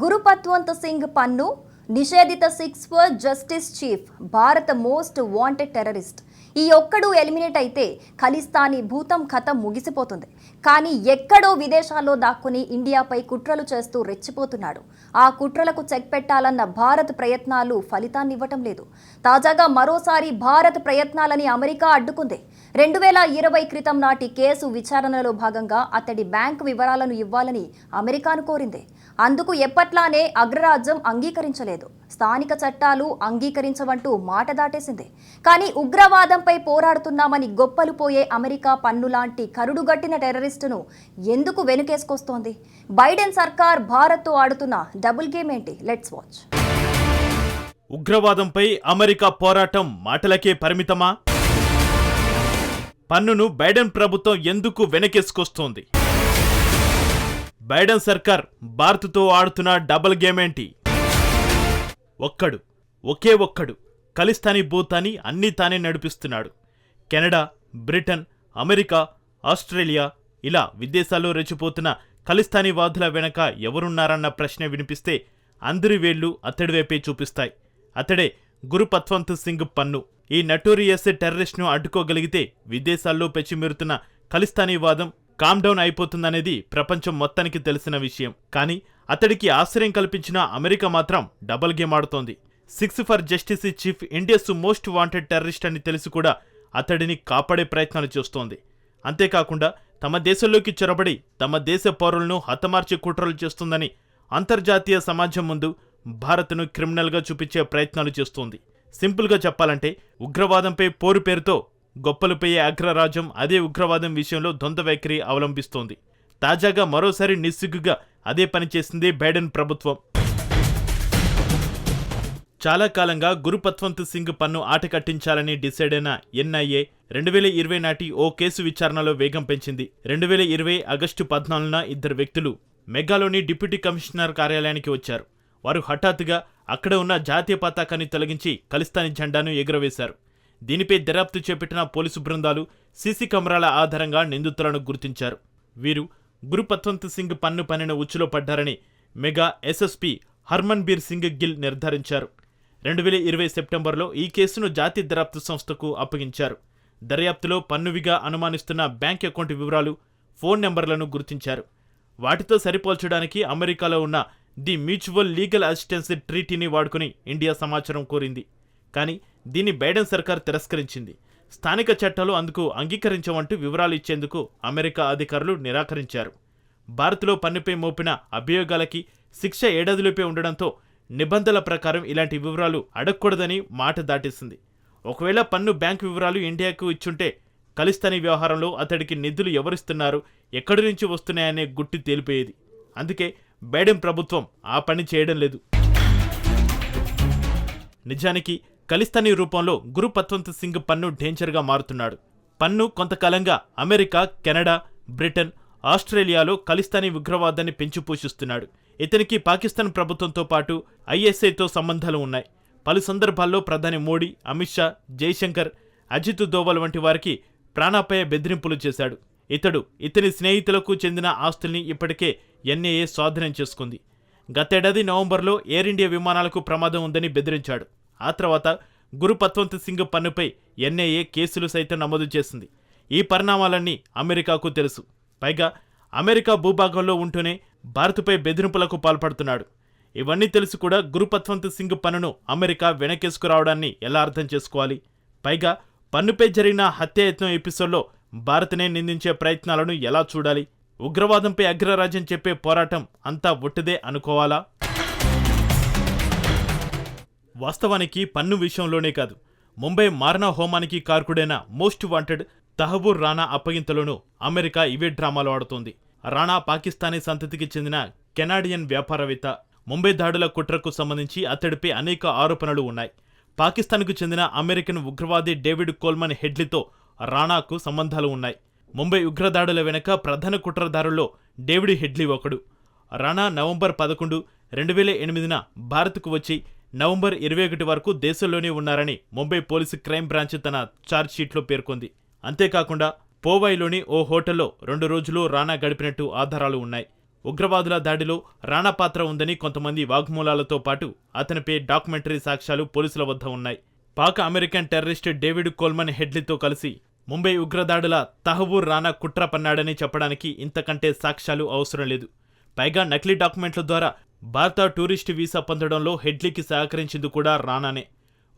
గురుపత్వంత్ సింగ్ పన్ను నిషేధిత six for Justice chief భారత most wanted terrorist. ఈ ఒక్కడు ఎలిమినేట్ అయితే ఖలిస్తానీ భూతం కథ ముగిసిపోతుంది. కానీ ఎక్కడో విదేశాల్లో దాక్కుని ఇండియాపై కుట్రలు చేస్తూ రెచ్చిపోతున్నాడు. ఆ కుట్రలకు చెక్ పెట్టాలన్న భారత్ ప్రయత్నాలు ఫలితాన్నివ్వటం లేదు. తాజాగా మరోసారి భారత్ ప్రయత్నాలని అమెరికా అడ్డుకుంది. రెండు వేల ఇరవై క్రితం నాటి కేసు విచారణలో భాగంగా అతడి బ్యాంక్ వివరాలను ఇవ్వాలని అమెరికాను కోరింది. అందుకు ఎప్పట్లానే అగ్రరాజ్యం అంగీకరించలేదు. స్థానిక చట్టాలు అంగీకరించవంటూ మాట దాటేసింది. కానీ ఉగ్రవాదంపై పోరాడుతున్నామని గొప్పలు పోయే అమెరికా పన్నులాంటి కరుడుగట్టిన టెర్రరిస్టును ఎందుకు వెనుకేసుకొస్తోంది? బైడెన్ సర్కార్ భారత్తో ఆడుతున్న డబుల్ గేమ్ ఏంటి? Let's watch. ఉగ్రవాదంపై అమెరికా పోరాటం మాటలకే పరిమితమా? పన్నును బైడెన్ ప్రభుత్వం ఎందుకు వెనకేసుకొస్తోంది? బైడెన్ సర్కార్ భారత్తో ఆడుతున్న డబుల్ గేమ్ ఏంటి? ఒక్కడు ఒకే ఒక్కడు ఖలిస్తానీ భూతాన్ని అన్నీ తానే నడిపిస్తున్నాడు. కెనడా బ్రిటన్ అమెరికా ఆస్ట్రేలియా ఇలా విదేశాల్లో రెచ్చిపోతున్న ఖలిస్తానీ వాదుల వెనక ఎవరున్నారన్న ప్రశ్న వినిపిస్తే అందరి వేళ్ళు అతడి వైపే చూపిస్తాయి. అతడే గురుపత్వంత్ సింగ్ పన్ను. ఈ నటోరియస్ టెర్రరిస్ట్ను అడ్డుకోగలిగితే విదేశాల్లో పెచ్చిమెరుతున్న ఖలిస్తానీ వాదం కామ్ డౌన్ అయిపోతుందనేది ప్రపంచం మొత్తానికి తెలిసిన విషయం. కానీ అతడికి ఆశ్రయం కల్పించిన అమెరికా మాత్రం double game ఆడుతోంది. Sikhs for Justice chief India's most wanted terrorist అని తెలిసి కూడా అతడిని కాపాడే ప్రయత్నాలు చేస్తోంది. అంతేకాకుండా తమ దేశంలోకి చొరబడి తమ దేశ పౌరులను హతమార్చి కుట్రలు చేస్తుందని అంతర్జాతీయ సమాజం ముందు భారత్ను క్రిమినల్గా చూపించే ప్రయత్నాలు చేస్తోంది. సింపుల్గా చెప్పాలంటే ఉగ్రవాదంపై పోరు పేరుతో గొప్పలుపోయే అగ్రరాజ్యం అదే ఉగ్రవాదం విషయంలో ద్వంద్వ వైఖరి అవలంబిస్తోంది. తాజాగా మరోసారి నిస్సిగ్గుగా అదే పనిచేసింది బైడెన్ ప్రభుత్వం. చాలా కాలంగా గురుపత్వంత్ సింగ్ పన్ను ఆట కట్టించాలని డిసైడ్ అయిన ఎన్ఐఏ రెండు వేల ఇరవై నాటి ఓ కేసు విచారణలో వేగం పెంచింది. రెండు వేల ఇరవై ఆగస్టు పద్నాలుగున ఇద్దరు వ్యక్తులు మెగాలోని డిప్యూటీ కమిషనర్ కార్యాలయానికి వచ్చారు. వారు హఠాత్తుగా అక్కడ ఉన్న జాతీయ పతాకాన్ని తొలగించి ఖలిస్తానీ జెండాను ఎగురవేశారు. దీనిపై దర్యాప్తు చేపట్టిన పోలీసు బృందాలు సీసీ కెమెరాల ఆధారంగా నిందితులను గుర్తించారు. వీరు గురుపత్వంత్ సింగ్ పన్ను పనిన ఉచ్చులో పడ్డారని మెగా ఎస్ఎస్పీ హర్మన్ బీర్ సింగ్ గిల్ నిర్ధారించారు. రెండు వేల ఇరవై సెప్టెంబర్లో ఈ కేసును జాతీయ దర్యాప్తు సంస్థకు అప్పగించారు. దర్యాప్తులో పన్నువిగా అనుమానిస్తున్న బ్యాంక్ అకౌంట్ వివరాలు ఫోన్ నెంబర్లను గుర్తించారు. వాటితో సరిపోల్చడానికి అమెరికాలో ఉన్న ది మ్యూచువల్ లీగల్ అసిస్టెన్స్ ట్రీటీని వాడుకుని ఇండియా సమాచారం కోరింది. కానీ దీన్ని బైడెన్ సర్కార్ తిరస్కరించింది. స్థానిక చట్టాలు అందుకు అంగీకరించమంటూ వివరాలు ఇచ్చేందుకు అమెరికా అధికారులు నిరాకరించారు. భారత్లో పన్నుపై మోపిన అభియోగాలకి శిక్ష ఏడాదిలోపే ఉండడంతో నిబంధనల ప్రకారం ఇలాంటి వివరాలు అడగకూడదని మాట దాటేసింది. ఒకవేళ పన్ను బ్యాంకు వివరాలు ఇండియాకు ఇచ్చుంటే ఖలిస్తానీ వ్యవహారంలో అతడికి నిధులు ఎవరిస్తున్నారు ఎక్కడి నుంచి వస్తున్నాయనే గుట్టి తేలిపోయేది. అందుకే బైడెన్ ప్రభుత్వం ఆ పని చేయడం లేదు. నిజానికి ఖలిస్తానీ రూపంలో గురు పత్వంత్ సింగ్ పన్ను డేంజర్గా మారుతున్నాడు. పన్ను కొంతకాలంగా అమెరికా కెనడా బ్రిటన్ ఆస్ట్రేలియాలో కలిస్తానీ ఉగ్రవాదాన్ని పెంచి పోషిస్తున్నాడు ఇతనికి పాకిస్తాన్ ప్రభుత్వంతో పాటు ఐఎస్ఐతో సంబంధాలు ఉన్నాయి. పలు సందర్భాల్లో ప్రధాని మోడీ అమిత్ షా జైశంకర్ అజిత్ దోవల్ వంటి వారికి ప్రాణాపాయ బెదిరింపులు చేశాడు. ఇతడు ఇతని స్నేహితులకు చెందిన ఆస్తుల్ని ఇప్పటికే ఎన్ఏఏ స్వాధీనం చేసుకుంది. గతేడాది నవంబర్లో ఎయిర్ ఇండియా విమానాలకు ప్రమాదం ఉందని బెదిరించాడు. ఆ తర్వాత గురు పత్వంత్ సింగ్ పన్నుపై ఎన్ఐఏ కేసులు సైతం నమోదు చేసింది. ఈ పరిణామాలన్నీ అమెరికాకు తెలుసు. పైగా అమెరికా భూభాగంలో ఉంటూనే భారత్పై బెదిరింపులకు పాల్పడుతున్నాడు. ఇవన్నీ తెలిసి కూడా గురుపత్వంత్ సింగ్ పన్నును అమెరికా వెనకేసుకురావడాన్ని ఎలా అర్థం చేసుకోవాలి? పైగా పన్నుపై జరిగిన హత్యాయత్నం ఎపిసోడ్లో భారత్నే నిందించే ప్రయత్నాలను ఎలా చూడాలి? ఉగ్రవాదంపై అగ్రరాజ్యం చెప్పే పోరాటం అంతా ఒట్టిదే అనుకోవాలా? వాస్తవానికి పన్ను విషయంలోనే కాదు. ముంబై మారణా హోమానికి కారకుడైన మోస్ట్ వాంటెడ్ తహబూర్ రాణా అప్పగింతలోనూ అమెరికా ఇవే డ్రామాలు ఆడుతోంది. రాణా పాకిస్తానీ సంతతికి చెందిన కెనాడియన్ వ్యాపారవేత్త. ముంబై దాడుల కుట్రకు సంబంధించి అతడిపై అనేక ఆరోపణలు ఉన్నాయి. పాకిస్తాన్కు చెందిన అమెరికన్ ఉగ్రవాది డేవిడ్ కోల్మన్ హెడ్లీతో రాణాకు సంబంధాలు ఉన్నాయి. ముంబై ఉగ్రదాడుల వెనుక ప్రధాన కుట్రదారుల్లో డేవిడ్ హెడ్లీ ఒకడు. రాణా నవంబర్ పదకొండు రెండు వేల ఎనిమిదిన భారత్కు వచ్చి నవంబర్ ఇరవై ఒకటి వరకు దేశంలోనే ఉన్నారని ముంబై పోలీసు క్రైమ్ బ్రాంచ్ తన ఛార్జ్షీట్లో పేర్కొంది. అంతేకాకుండా పోవైలోని ఓ హోటల్లో రెండు రోజులు రానా గడిపినట్టు ఆధారాలు ఉన్నాయి. ఉగ్రవాదుల దాడిలో రాణా పాత్ర ఉందని కొంతమంది వాగ్మూలాలతో పాటు అతనిపై డాక్యుమెంటరీ సాక్ష్యాలు పోలీసుల వద్ద ఉన్నాయి. Pak American terrorist David Coleman హెడ్లీతో కలిసి ముంబై ఉగ్రదాడుల తహబూర్ రాణా కుట్ర పన్నాడని చెప్పడానికి ఇంతకంటే సాక్ష్యాలు అవసరం లేదు. పైగా నకిలీ డాక్యుమెంట్ల ద్వారా భారత టూరిస్ట్ వీసా పొందడంలో హెడ్లీకి సహకరించింది కూడా రానానే.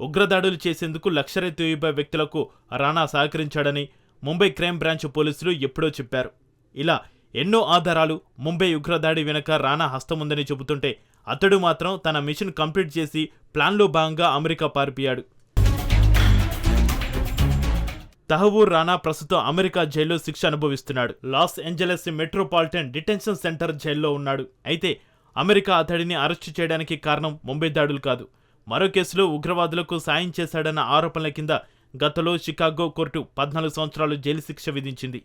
ఉగ్రదాడులు చేసేందుకు లక్షరే తోయిబా వ్యక్తులకు రాణా సహకరించాడని ముంబై క్రైమ్ బ్రాంచ్ పోలీసులు ఎప్పుడో చెప్పారు. ఇలా ఎన్నో ఆధారాలు ముంబై ఉగ్రదాడి వెనుక రానా హస్తముందని చెబుతుంటే అతడు మాత్రం తన మిషన్ కంప్లీట్ చేసి ప్లాన్లో భాగంగా అమెరికా పారిపోయాడు. తహవూర్ రాణా ప్రస్తుతం అమెరికా జైల్లో శిక్ష అనుభవిస్తున్నాడు. Los Angeles metropolitan detention centre జైల్లో ఉన్నాడు. అయితే అమెరికా అతడిని అరెస్టు చేయడానికి కారణం ముంబై దాడులు కాదు. మరో కేసులో ఉగ్రవాదులకు సాయం చేశాడన్న ఆరోపణల కింద గతంలో షికాగో కోర్టు పద్నాలుగు సంవత్సరాలు జైలు శిక్ష విధించింది.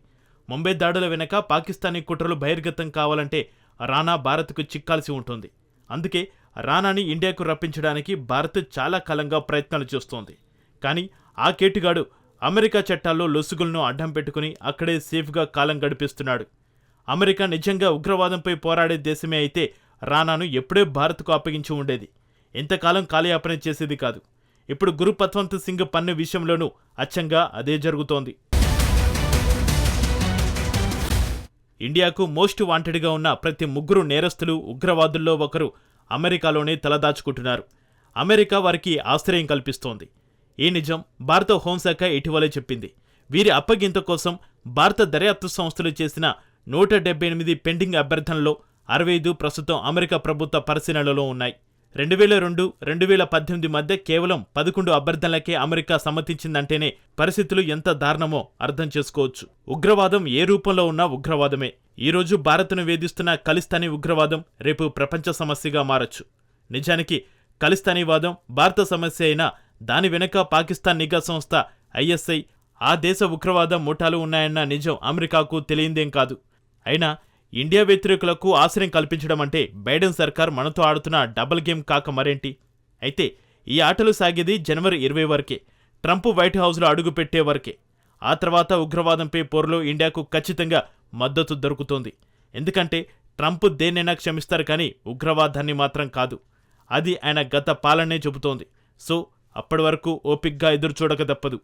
ముంబై దాడుల వెనక పాకిస్తానీ కుట్రలు బహిర్గతం కావాలంటే రానా భారత్కు చిక్కాల్సి ఉంటుంది. అందుకే రానాని ఇండియాకు రప్పించడానికి భారత్ చాలా కాలంగా ప్రయత్నాలు చేస్తోంది. కానీ ఆ కేటుగాడు అమెరికా చట్టాల్లో లొసుగులను అడ్డం పెట్టుకుని అక్కడే సేఫ్గా కాలం గడిపిస్తున్నాడు. అమెరికా నిజంగా ఉగ్రవాదంపై పోరాడే దేశమే అయితే రానాను ఎప్పుడే భారత్కు అప్పగించి ఉండేది. ఇంతకాలం కాలయాపన చేసేది కాదు. ఇప్పుడు గురు పత్వంత్ సింగ్ పన్ను విషయంలోనూ అచ్చంగా అదే జరుగుతోంది. ఇండియాకు మోస్ట్ వాంటెడ్గా ఉన్న ప్రతి ముగ్గురు నేరస్తులు ఉగ్రవాదుల్లో ఒకరు అమెరికాలోనే తలదాచుకుంటున్నారు. అమెరికా వారికి ఆశ్రయం కల్పిస్తోంది. ఈ నిజం భారత హోంశాఖ ఇటీవలే చెప్పింది. వీరి అప్పగింత కోసం భారత దర్యాప్తు సంస్థలు చేసిన నూట డెబ్బై ఎనిమిది పెండింగ్ అభ్యర్థనలో అరవై ఐదు ప్రస్తుతం అమెరికా ప్రభుత్వ పరిశీలనలో ఉన్నాయి. రెండు వేల రెండు రెండు వేల పద్దెనిమిది మధ్య కేవలం పదకొండు అభ్యర్థనలకే అమెరికా సమ్మతించిందంటేనే పరిస్థితులు ఎంత దారుణమో అర్థం చేసుకోవచ్చు. ఉగ్రవాదం ఏ రూపంలో ఉన్నా ఉగ్రవాదమే. ఈరోజు భారత్ను వేధిస్తున్న ఖలిస్తానీ ఉగ్రవాదం రేపు ప్రపంచ సమస్యగా మారచ్చు. నిజానికి ఖలిస్తానీవాదం భారత సమస్య అయినా దాని వెనుక పాకిస్తాన్ నిఘా సంస్థ ఐఎస్ఐ ఆ దేశ ఉగ్రవాదం ముఠాలు ఉన్నాయన్న నిజం అమెరికాకు తెలియందేం కాదు. అయినా ఇండియా వ్యతిరేకులకు ఆశ్రయం కల్పించడం అంటే బైడెన్ సర్కార్ మనతో ఆడుతున్న డబుల్ గేమ్ కాక మరేంటి? అయితే ఈ ఆటలు సాగేది జనవరి ఇరవై వరకే. ట్రంప్ వైట్ హౌస్లో అడుగు పెట్టే వరకే. ఆ తర్వాత ఉగ్రవాదంపై పోరులో ఇండియాకు ఖచ్చితంగా మద్దతు దొరుకుతోంది. ఎందుకంటే ట్రంప్ దేన్నైనా క్షమిస్తారు కానీ ఉగ్రవాదాన్ని మాత్రం కాదు. అది ఆయన గత పాలనే చెబుతోంది. సో అప్పటి వరకు ఓపిగ్గా ఎదురు చూడక తప్పదు.